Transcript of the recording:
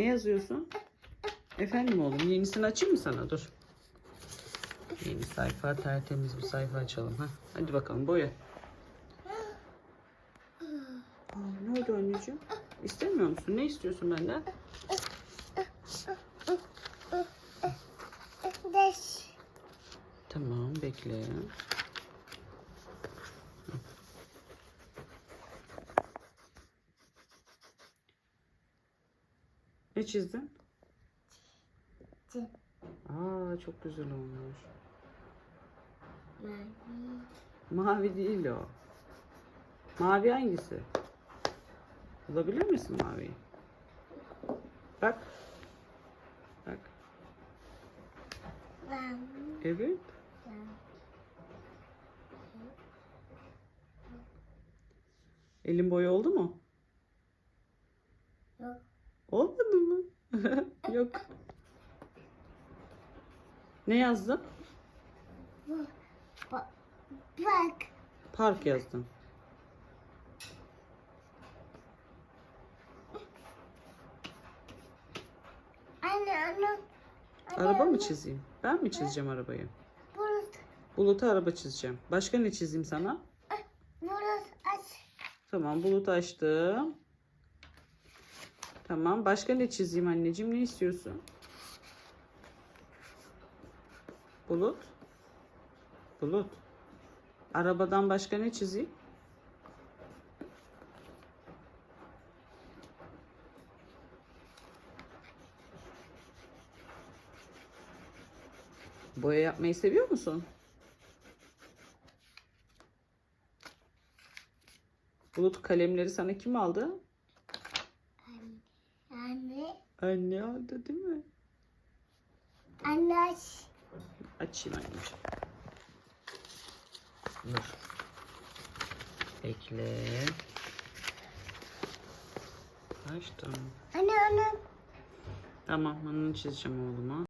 Ne yazıyorsun? Efendim oğlum yenisini açayım mı sana? Dur. Yeni sayfa tertemiz bir sayfa açalım. ha. Hadi bakalım boya. Aa, ne oldu anneciğim? İstemiyor musun? Ne istiyorsun benden? Tamam bekle. Ne çizdin? Çiz. Aa çok güzel olmuş. Mavi. Mavi değil o. Mavi hangisi? Bulabilir misin maviyi? Bak. Bak. Mavi. Evet. Elin boyu oldu mu? Olmadı mı? Yok. Ne yazdın? Bak. Bak. Park yazdın. Anne anne. Anne, Araba mı çizeyim? Ben mi çizeceğim arabayı? Burası. Bulut'a araba çizeceğim. Başka ne çizeyim sana? Burası aç. Tamam bulut açtım. Tamam başka ne çizeyim anneciğim? Ne istiyorsun? Bulut. Bulut. Arabadan başka ne çizeyim? Boya yapmayı seviyor musun? Bulut kalemleri sana kim aldı? Anne. Aldı değil mi? Anne aç. Açayım anneciğim. Dur. Bekle. Açtım. Anne anne. Tamam onu çizeceğim oğluma.